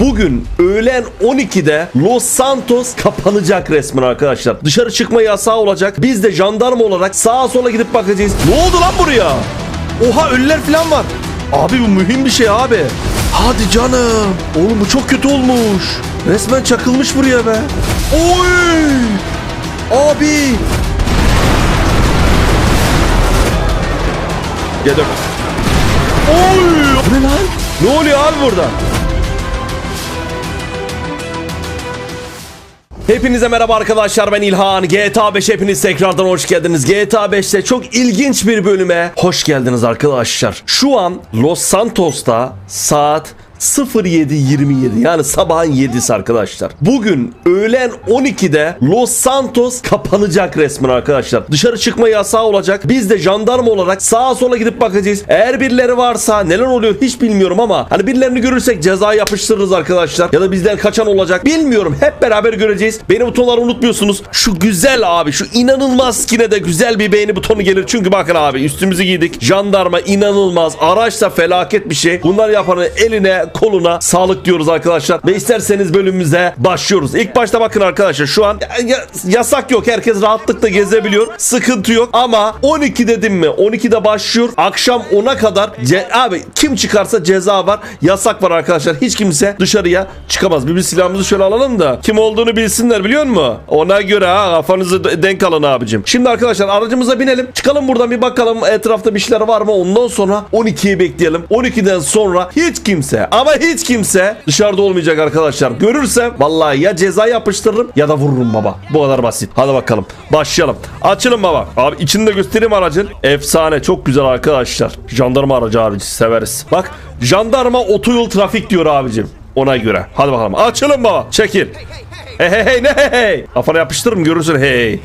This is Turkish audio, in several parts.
Bugün öğlen 12'de Los Santos kapanacak resmen arkadaşlar. Dışarı çıkma yasağı olacak. Biz de jandarma olarak sağa sola gidip bakacağız. Ne oldu lan buraya? Oha ölüler falan var. Abi bu mühim bir şey abi. Hadi canım. Oğlum bu çok kötü olmuş. Resmen çakılmış buraya be. Oy! Abi. Gel dön. Oy! Ne lan? Ne oluyor abi burada? Hepinize merhaba arkadaşlar ben İlhan. GTA 5 hepiniz tekrardan hoş geldiniz. GTA 5'te çok ilginç bir bölüme hoş geldiniz arkadaşlar. Şu an Los Santos'ta saat 07.27 yani sabahın 7'si arkadaşlar. Bugün öğlen 12'de Los Santos kapanacak resmen arkadaşlar. Dışarı çıkma yasağı olacak. Biz de jandarma olarak sağa sola gidip bakacağız. Eğer birileri varsa neler oluyor hiç bilmiyorum ama hani birilerini görürsek ceza yapıştırırız arkadaşlar. Ya da bizden kaçan olacak bilmiyorum. Hep beraber göreceğiz. Beğeni butonları unutmuyorsunuz. Şu güzel abi şu inanılmaz skine de güzel bir beğeni butonu gelir. Çünkü bakın abi üstümüzü giydik. Jandarma inanılmaz. Araç da felaket bir şey. Bunlar yapanın eline koluna sağlık diyoruz arkadaşlar. Ve isterseniz bölümümüze başlıyoruz. İlk başta bakın arkadaşlar şu an ya- yasak yok. Herkes rahatlıkla gezebiliyor. Sıkıntı yok. Ama 12 dedim mi? 12'de başlıyor. Akşam 10'a kadar abi kim çıkarsa ceza var. Yasak var arkadaşlar. Hiç kimse dışarıya çıkamaz. Bir, bir silahımızı şöyle alalım da kim olduğunu bilsinler biliyor musun? Ona göre ha kafanızı denk alın abicim. Şimdi arkadaşlar aracımıza binelim. Çıkalım buradan bir bakalım etrafta bir şeyler var mı? Ondan sonra 12'yi bekleyelim. 12'den sonra hiç kimse ama hiç kimse dışarıda olmayacak arkadaşlar. Görürsem vallahi ya ceza yapıştırırım ya da vururum baba. Bu kadar basit. Hadi bakalım. Başlayalım. Açılın baba. Abi içini de göstereyim aracın. Efsane. Çok güzel arkadaşlar. Jandarma aracı abici severiz. Bak jandarma otoyol trafik diyor abicim. Ona göre. Hadi bakalım. Açılın baba. Çekil. Hey hey hey ne hey hey. Kafana yapıştırırım görürsün hey.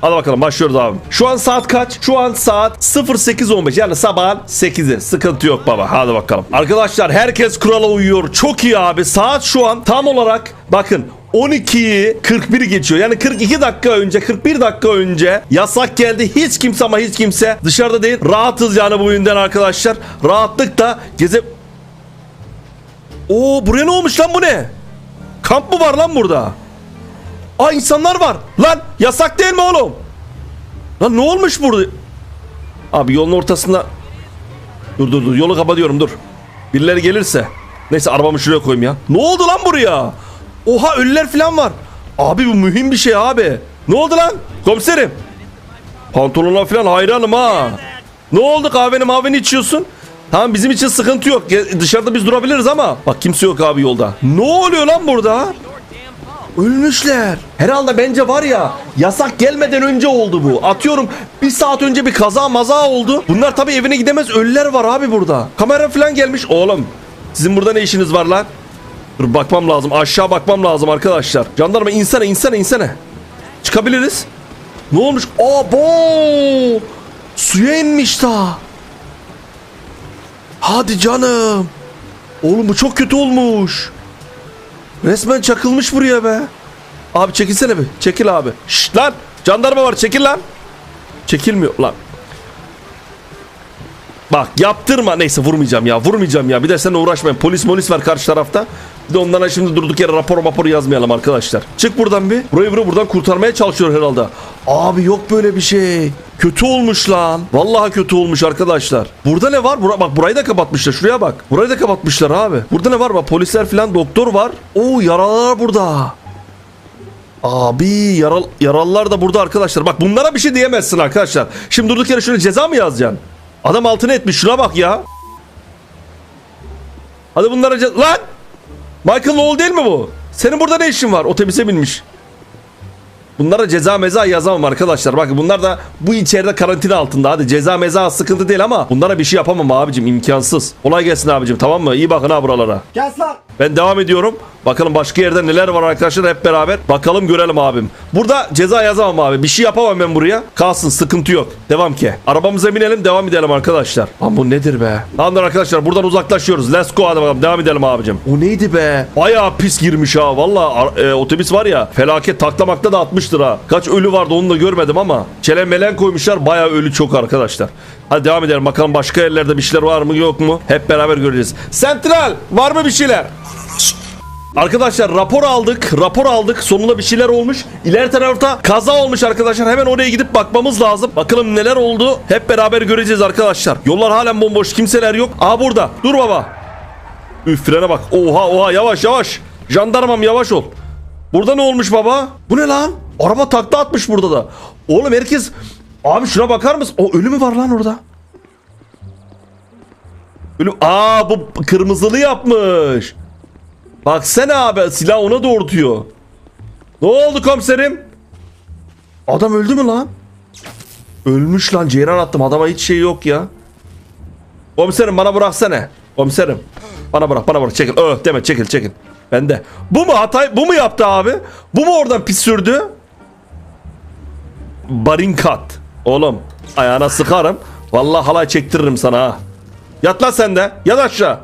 Hadi bakalım başlıyoruz abi. Şu an saat kaç? Şu an saat 08.15 yani sabahın 8'i. Sıkıntı yok baba. Hadi bakalım. Arkadaşlar herkes kurala uyuyor. Çok iyi abi. Saat şu an tam olarak bakın 12'yi 41 geçiyor. Yani 42 dakika önce 41 dakika önce yasak geldi. Hiç kimse ama hiç kimse dışarıda değil. Rahatız yani bu oyundan arkadaşlar. Rahatlıkla geze... Oo buraya ne olmuş lan bu ne? Kamp mı var lan burada? Aa insanlar var. Lan yasak değil mi oğlum? Lan ne olmuş burada? Abi yolun ortasında... Dur dur dur yolu kapatıyorum dur. Birileri gelirse. Neyse arabamı şuraya koyayım ya. Ne oldu lan buraya? Oha ölüler falan var. Abi bu mühim bir şey abi. Ne oldu lan? Komiserim. Pantolonuna falan hayranım ha. Ne oldu kahveni mahveni içiyorsun? Tamam bizim için sıkıntı yok. Dışarıda biz durabiliriz ama. Bak kimse yok abi yolda. Ne oluyor lan burada? Ölmüşler. Herhalde bence var ya yasak gelmeden önce oldu bu. Atıyorum bir saat önce bir kaza maza oldu. Bunlar tabii evine gidemez ölüler var abi burada. Kamera falan gelmiş. Oğlum sizin burada ne işiniz var lan? Dur bakmam lazım. Aşağı bakmam lazım arkadaşlar. Jandarma insene insene insene. Çıkabiliriz. Ne olmuş? Abo! Suya inmiş daha. Hadi canım. Oğlum bu çok kötü olmuş. Resmen çakılmış buraya be. Abi çekilsene bir. Çekil abi. Şşt lan. Jandarma var çekil lan. Çekilmiyor lan. Bak yaptırma. Neyse vurmayacağım ya. Vurmayacağım ya. Bir de seninle uğraşmayın. Polis molis var karşı tarafta. Bir de onlara şimdi durduk yere rapor rapor yazmayalım arkadaşlar. Çık buradan bir. Burayı burayı buradan kurtarmaya çalışıyor herhalde. Abi yok böyle bir şey. Kötü olmuş lan. Vallahi kötü olmuş arkadaşlar. Burada ne var? Bura, bak burayı da kapatmışlar. Şuraya bak. Burayı da kapatmışlar abi. Burada ne var? Bak polisler falan doktor var. Oo yaralılar burada. Abi yaral, yaralılar da burada arkadaşlar. Bak bunlara bir şey diyemezsin arkadaşlar. Şimdi durduk yere şöyle ceza mı yazacaksın? Adam altına etmiş şuna bak ya. Hadi bunlara Lan! Michael Lowell değil mi bu? Senin burada ne işin var? Otobüse binmiş. Bunlara ceza meza yazamam arkadaşlar. Bakın bunlar da bu içeride karantina altında. Hadi ceza meza sıkıntı değil ama bunlara bir şey yapamam abicim imkansız. Kolay gelsin abicim tamam mı? İyi bakın ha buralara. Lan. Ben devam ediyorum. Bakalım başka yerde neler var arkadaşlar hep beraber. Bakalım görelim abim. Burada ceza yazamam abi. Bir şey yapamam ben buraya. Kalsın sıkıntı yok. Devam ki. Arabamıza binelim devam edelim arkadaşlar. Lan bu nedir be? Tamamdır arkadaşlar buradan uzaklaşıyoruz. Let's go hadi bakalım devam edelim abicim. O neydi be? Bayağı pis girmiş ha. Valla e, otobüs var ya felaket taklamakta da atmıştır ha. Kaç ölü vardı onu da görmedim ama. Çelen melen koymuşlar. Bayağı ölü çok arkadaşlar. Hadi devam edelim bakalım başka yerlerde bir şeyler var mı yok mu? Hep beraber göreceğiz. Sentral var mı bir şeyler? Arkadaşlar rapor aldık. Rapor aldık. Sonunda bir şeyler olmuş. İleri tarafta kaza olmuş arkadaşlar. Hemen oraya gidip bakmamız lazım. Bakalım neler oldu. Hep beraber göreceğiz arkadaşlar. Yollar halen bomboş. Kimseler yok. Aa burada. Dur baba. Üf frene bak. Oha oha yavaş yavaş. Jandarmam yavaş ol. Burada ne olmuş baba? Bu ne lan? Araba takla atmış burada da. Oğlum herkes... Abi şuna bakar mısın? O ölü mü var lan orada? Ölüm... Aa bu kırmızılı yapmış. Baksana abi silah ona doğrultuyor. Ne oldu komiserim? Adam öldü mü lan? Ölmüş lan ceyran attım adama hiç şey yok ya. Komiserim bana bıraksana. Komiserim. Bana bırak bana bırak çekil. Öh deme çekil çekil. Bende. Bu mu hatay bu mu yaptı abi? Bu mu oradan pis sürdü? Barinkat. Oğlum ayağına sıkarım. Vallahi halay çektiririm sana ha. Yat lan sen de. Yat aşağı.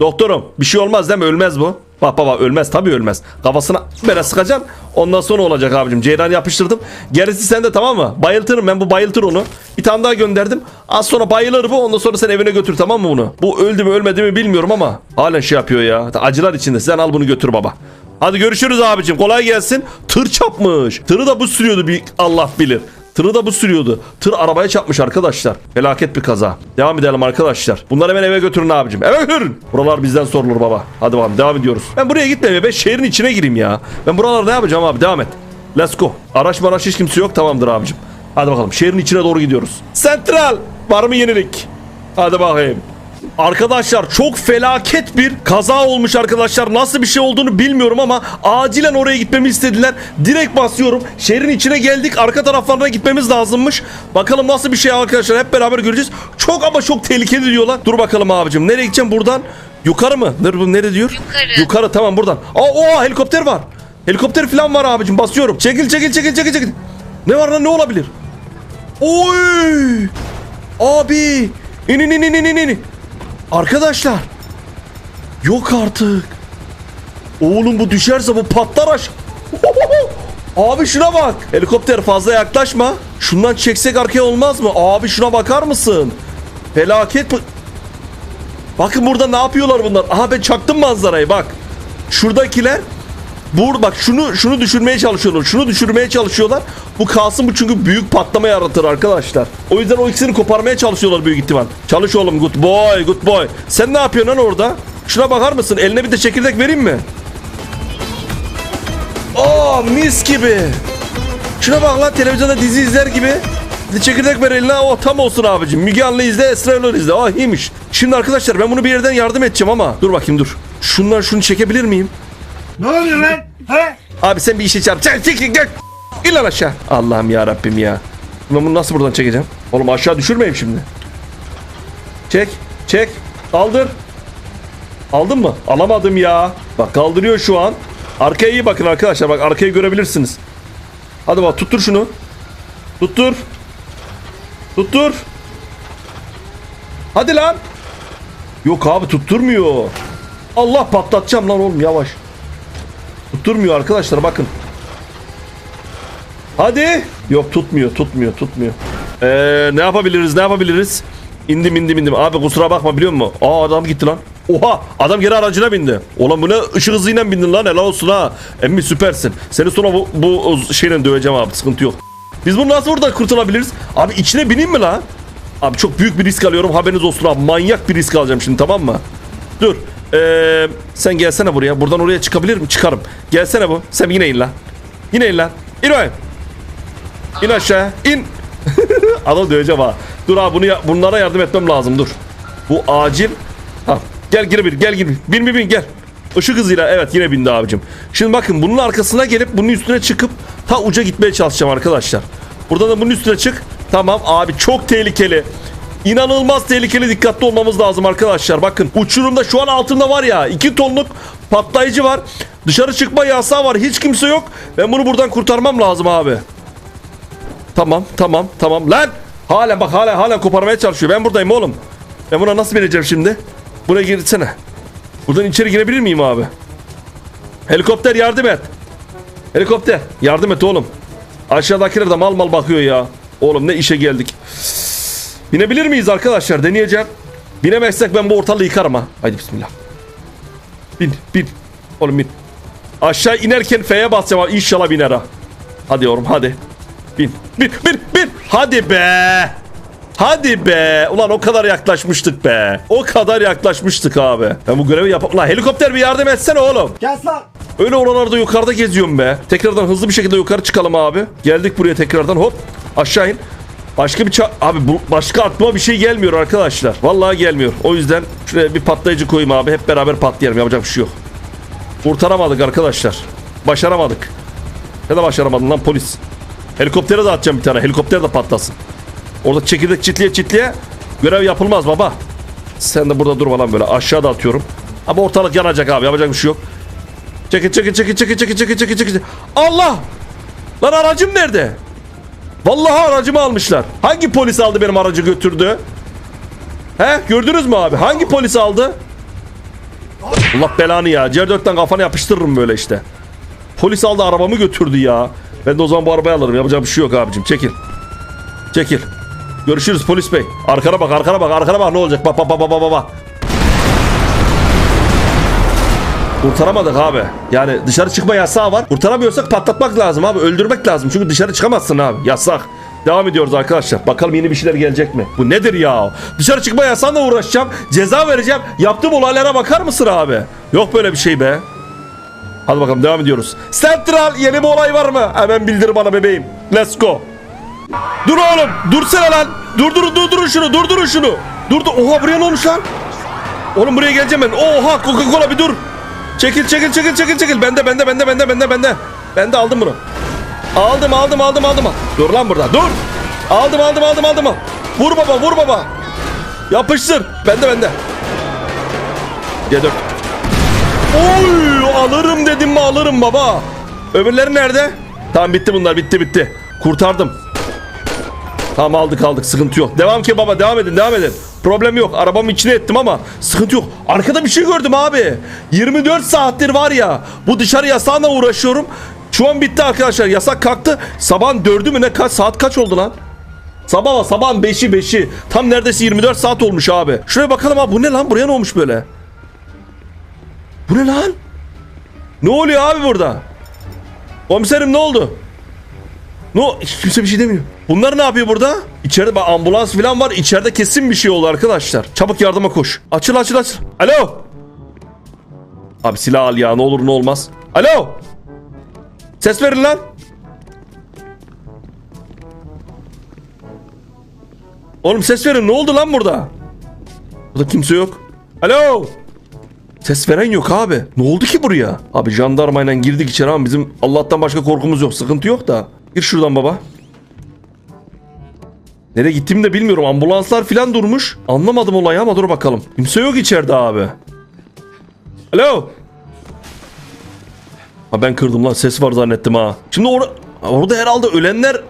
Doktorum bir şey olmaz değil mi? Ölmez bu. Bak baba ölmez tabii ölmez. Kafasına böyle sıkacaksın. Ondan sonra olacak abicim. Ceyran yapıştırdım. Gerisi sende tamam mı? Bayıltırım ben bu bayıltır onu. Bir tane daha gönderdim. Az sonra bayılır bu. Ondan sonra sen evine götür tamam mı bunu? Bu öldü mü ölmedi mi bilmiyorum ama halen şey yapıyor ya. Acılar içinde. Sen al bunu götür baba. Hadi görüşürüz abicim. Kolay gelsin. Tır çapmış. Tırı da bu sürüyordu bir Allah bilir. Tırı da bu sürüyordu. Tır arabaya çarpmış arkadaşlar. Felaket bir kaza. Devam edelim arkadaşlar. Bunları hemen eve götürün abicim. Eve götürün. Buralar bizden sorulur baba. Hadi bakalım devam ediyoruz. Ben buraya gitmeyeyim. Ben şehrin içine gireyim ya. Ben buralarda ne yapacağım abi? Devam et. Let's go. Araç maraç hiç kimse yok. Tamamdır abicim. Hadi bakalım. Şehrin içine doğru gidiyoruz. Central. Var mı yenilik? Hadi bakayım. Arkadaşlar çok felaket bir kaza olmuş arkadaşlar. Nasıl bir şey olduğunu bilmiyorum ama acilen oraya gitmemi istediler. Direkt basıyorum. Şehrin içine geldik. Arka taraflarına gitmemiz lazımmış. Bakalım nasıl bir şey arkadaşlar. Hep beraber göreceğiz. Çok ama çok tehlikeli diyorlar. Dur bakalım abicim. Nereye gideceğim buradan? Yukarı mı? Nere, bu nere diyor? Yukarı. Yukarı tamam buradan. Aa o helikopter var. Helikopter falan var abicim. Basıyorum. Çekil çekil çekil çekil çekil. Ne var lan ne olabilir? Oy! Abi! İn in in in in in. Arkadaşlar. Yok artık. Oğlum bu düşerse bu patlar aş. Abi şuna bak. Helikopter fazla yaklaşma. Şundan çeksek arkaya olmaz mı? Abi şuna bakar mısın? Felaket bu. Bakın burada ne yapıyorlar bunlar? Aha ben çaktım manzarayı bak. Şuradakiler Bur bak şunu şunu düşürmeye çalışıyorlar. Şunu düşürmeye çalışıyorlar. Bu kalsın bu çünkü büyük patlama yaratır arkadaşlar. O yüzden o ikisini koparmaya çalışıyorlar büyük ihtimal. Çalış oğlum good boy good boy. Sen ne yapıyorsun lan orada? Şuna bakar mısın? Eline bir de çekirdek vereyim mi? Aa mis gibi. Şuna bak lan televizyonda dizi izler gibi. Bir de çekirdek ver eline o tam olsun abicim. Müge Anlı izle Esra Erol izle. Aa iyiymiş. Şimdi arkadaşlar ben bunu bir yerden yardım edeceğim ama. Dur bakayım dur. Şundan şunu çekebilir miyim? Ne oluyor lan? He? Abi sen bir işe çarp. Çek çek çek. İn aşağı. Allah'ım ya Rabbim ya. Ben bunu nasıl buradan çekeceğim? Oğlum aşağı düşürmeyeyim şimdi. Çek. Çek. Kaldır. Aldın mı? Alamadım ya. Bak kaldırıyor şu an. Arkaya iyi bakın arkadaşlar. Bak arkayı görebilirsiniz. Hadi bak tuttur şunu. Tuttur. Tuttur. Hadi lan. Yok abi tutturmuyor. Allah patlatacağım lan oğlum yavaş. Tutturmuyor arkadaşlar bakın. Hadi. Yok tutmuyor tutmuyor tutmuyor. Ee, ne yapabiliriz ne yapabiliriz? İndim indim indim. Abi kusura bakma biliyor musun? Aa adam gitti lan. Oha adam geri aracına bindi. Ulan bu ne ışık hızıyla bindin lan helal olsun ha. Emmi süpersin. Seni sonra bu, bu şeyle döveceğim abi sıkıntı yok. Biz bunu nasıl burada kurtulabiliriz? Abi içine bineyim mi lan? Abi çok büyük bir risk alıyorum haberiniz olsun abi. Manyak bir risk alacağım şimdi tamam mı? Dur. Ee, sen gelsene buraya. Buradan oraya çıkabilir mi? Çıkarım. Gelsene bu. Sen yine in lan. Yine in lan. İn bakayım. İn aşağı. İn. Adam döveceğim ha. Dur abi bunu ya- bunlara yardım etmem lazım dur. Bu acil. Ha, gel gir bir gel gir. Bin bin bin gel. Işık hızıyla evet yine bindi abicim. Şimdi bakın bunun arkasına gelip bunun üstüne çıkıp ta uca gitmeye çalışacağım arkadaşlar. Burada da bunun üstüne çık. Tamam abi çok tehlikeli. İnanılmaz tehlikeli dikkatli olmamız lazım arkadaşlar. Bakın uçurumda şu an altında var ya 2 tonluk patlayıcı var. Dışarı çıkma yasağı var. Hiç kimse yok. Ben bunu buradan kurtarmam lazım abi. Tamam tamam tamam. Lan! Hala bak hala hala koparmaya çalışıyor. Ben buradayım oğlum. Ben buna nasıl bineceğim şimdi? Buraya girsene. Buradan içeri girebilir miyim abi? Helikopter yardım et. Helikopter yardım et oğlum. Aşağıdakiler de mal mal bakıyor ya. Oğlum ne işe geldik. Binebilir miyiz arkadaşlar? Deneyeceğim. Binemezsek ben bu ortalığı yıkarım ha. Haydi bismillah. Bin bin. Oğlum bin. Aşağı inerken F'ye basacağım abi. İnşallah biner ha. Hadi yavrum hadi. Bin. Bin. Bin. Bin. Hadi be. Hadi be. Ulan o kadar yaklaşmıştık be. O kadar yaklaşmıştık abi. Ben bu görevi yap... Lan helikopter bir yardım etsene oğlum. Kes lan. Öyle oralarda yukarıda geziyorum be. Tekrardan hızlı bir şekilde yukarı çıkalım abi. Geldik buraya tekrardan hop. Aşağı in. Başka bir ça... Abi bu başka aklıma bir şey gelmiyor arkadaşlar. Vallahi gelmiyor. O yüzden şuraya bir patlayıcı koyayım abi. Hep beraber patlayalım. Yapacak bir şey yok. Kurtaramadık arkadaşlar. Başaramadık. Ya da başaramadın lan polis. Helikoptere de atacağım bir tane. Helikopter de patlasın. Orada çekirdek çitliye çitliye görev yapılmaz baba. Sen de burada durma lan böyle. Aşağıda atıyorum. Ama ortalık yanacak abi. Yapacak bir şey yok. Çekil çekil çekil çekil çekil çekil çekil çekil. Allah! Lan aracım nerede? Vallahi aracımı almışlar. Hangi polis aldı benim aracı götürdü? He gördünüz mü abi? Hangi polis aldı? Allah belanı ya. C4'ten kafana yapıştırırım böyle işte. Polis aldı arabamı götürdü ya. Ben de o zaman bu arabayı alırım. Yapacak bir şey yok abicim. Çekil. Çekil. Görüşürüz polis bey. Arkana bak arkana bak arkana bak ne olacak? Bak bak bak bak bak Kurtaramadık abi. Yani dışarı çıkma yasağı var. Kurtaramıyorsak patlatmak lazım abi. Öldürmek lazım. Çünkü dışarı çıkamazsın abi. Yasak. Devam ediyoruz arkadaşlar. Bakalım yeni bir şeyler gelecek mi? Bu nedir ya? Dışarı çıkma yasağına uğraşacağım. Ceza vereceğim. Yaptığım olaylara bakar mısın abi? Yok böyle bir şey be. Hadi bakalım devam ediyoruz. Central yeni bir olay var mı? Hemen bildir bana bebeğim. Let's go. Dur oğlum. Dursana lan. Durdurun durdurun şunu. Durdurun şunu. Durdur. Oha buraya ne olmuş lan? Oğlum buraya geleceğim ben. Oha Coca Cola bir dur. Çekil çekil çekil çekil çekil. Bende bende bende bende bende bende. Ben de aldım bunu. Aldım aldım aldım aldım. Dur lan burada dur. Aldım aldım aldım aldım. Vur baba vur baba. Yapıştır. Bende bende. C4. Oy alırım dedim mi alırım baba. Öbürleri nerede? Tamam bitti bunlar bitti bitti. Kurtardım. Tamam aldık aldık sıkıntı yok. Devam ki baba devam edin devam edin. Problem yok arabamın içine ettim ama sıkıntı yok. Arkada bir şey gördüm abi. 24 saattir var ya bu dışarı yasağına uğraşıyorum. Şu an bitti arkadaşlar yasak kalktı. Sabahın 4'ü mü ne kaç saat kaç oldu lan? Sabah sabahın 5'i 5'i. Tam neredeyse 24 saat olmuş abi. Şuraya bakalım abi bu ne lan buraya ne olmuş böyle? Bu ne lan? Ne oluyor abi burada? Komiserim ne oldu? No, kimse bir şey demiyor. Bunlar ne yapıyor burada? İçeride bak ambulans falan var. İçeride kesin bir şey oldu arkadaşlar. Çabuk yardıma koş. Açıl açıl açıl. Alo. Abi silah al ya ne olur ne olmaz. Alo. Ses verin lan. Oğlum ses verin ne oldu lan burada? Burada kimse yok. Alo. Ses veren yok abi. Ne oldu ki buraya? Abi jandarmayla girdik içeri ama bizim Allah'tan başka korkumuz yok. Sıkıntı yok da. Gir şuradan baba. Nereye gittiğimi de bilmiyorum. Ambulanslar falan durmuş. Anlamadım olayı ama dur bakalım. Kimse yok içeride abi. Alo. Ha ben kırdım lan. Ses var zannettim ha. Şimdi or orada herhalde ölenler...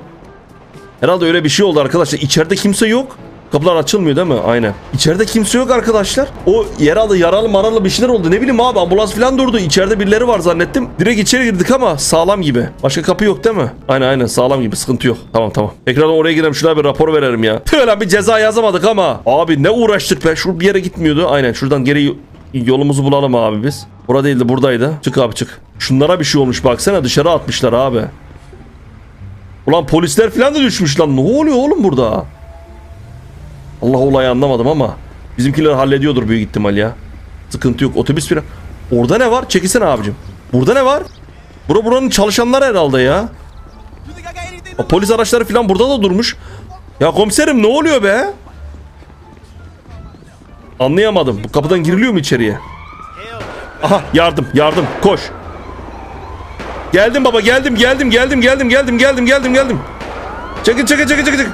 Herhalde öyle bir şey oldu arkadaşlar. İçeride kimse yok. Kapılar açılmıyor değil mi? Aynen. İçeride kimse yok arkadaşlar. O yaralı yaralı maralı bir şeyler oldu. Ne bileyim abi ambulans falan durdu. İçeride birileri var zannettim. Direkt içeri girdik ama sağlam gibi. Başka kapı yok değil mi? Aynen aynen sağlam gibi sıkıntı yok. Tamam tamam. Ekrandan oraya girelim şuna bir rapor verelim ya. Tüh bir ceza yazamadık ama. Abi ne uğraştık be. Şu bir yere gitmiyordu. Aynen şuradan geri yolumuzu bulalım abi biz. Bura değildi buradaydı. Çık abi çık. Şunlara bir şey olmuş baksana dışarı atmışlar abi. Ulan polisler falan da düşmüş lan. Ne oluyor oğlum burada? Allah olayı anlamadım ama bizimkiler hallediyordur büyük ihtimal ya. Sıkıntı yok. Otobüs falan. Orada ne var? Çekilsene abicim. Burada ne var? Bura buranın çalışanları herhalde ya. O polis araçları falan burada da durmuş. Ya komiserim ne oluyor be? Anlayamadım. Bu kapıdan giriliyor mu içeriye? Aha yardım yardım koş. Geldim baba geldim geldim geldim geldim geldim geldim geldim geldim. Çekil çekil çekil çekil.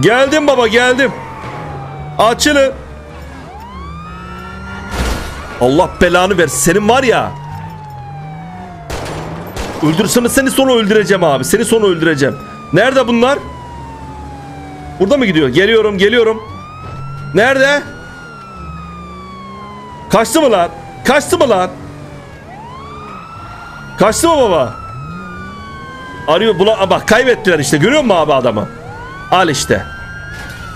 Geldim baba geldim. Açılın. Allah belanı ver. Senin var ya. Öldürsene seni sonra öldüreceğim abi. Seni sonra öldüreceğim. Nerede bunlar? Burada mı gidiyor? Geliyorum geliyorum. Nerede? Kaçtı mı lan? Kaçtı mı lan? Kaçtı mı baba? Arıyor. Bula bak kaybettiler işte. Görüyor musun abi adamı? Al işte.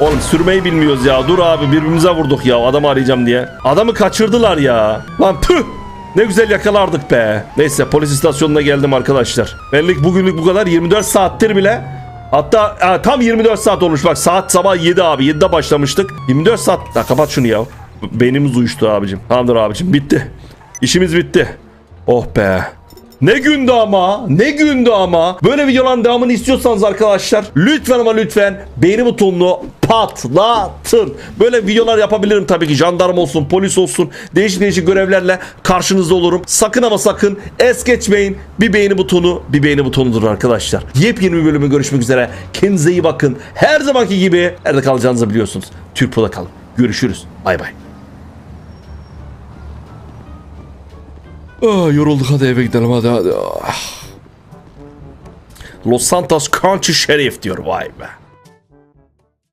Oğlum sürmeyi bilmiyoruz ya. Dur abi birbirimize vurduk ya. Adamı arayacağım diye. Adamı kaçırdılar ya. Lan püh. Ne güzel yakalardık be. Neyse polis istasyonuna geldim arkadaşlar. Benlik bugünlük bu kadar 24 saattir bile. Hatta ha, tam 24 saat olmuş bak saat sabah 7 abi 7'de başlamıştık. 24 saat. Ya kapat şunu ya. Beynimiz uyuştu abicim. Tamamdır abicim bitti. İşimiz bitti. Oh be. Ne gündü ama ne gündü ama böyle videoların devamını istiyorsanız arkadaşlar lütfen ama lütfen beğeni butonunu patlatın. Böyle videolar yapabilirim tabii ki jandarma olsun polis olsun değişik değişik görevlerle karşınızda olurum. Sakın ama sakın es geçmeyin bir beğeni butonu bir beğeni butonudur arkadaşlar. Yepyeni bir bölümü görüşmek üzere kendinize iyi bakın. Her zamanki gibi nerede kalacağınızı biliyorsunuz. Türk kalın. Görüşürüz. Bay bay. Ah, yorulduk hadi eve gidelim hadi hadi. Ah. Los Santos Country Sheriff diyor vay be.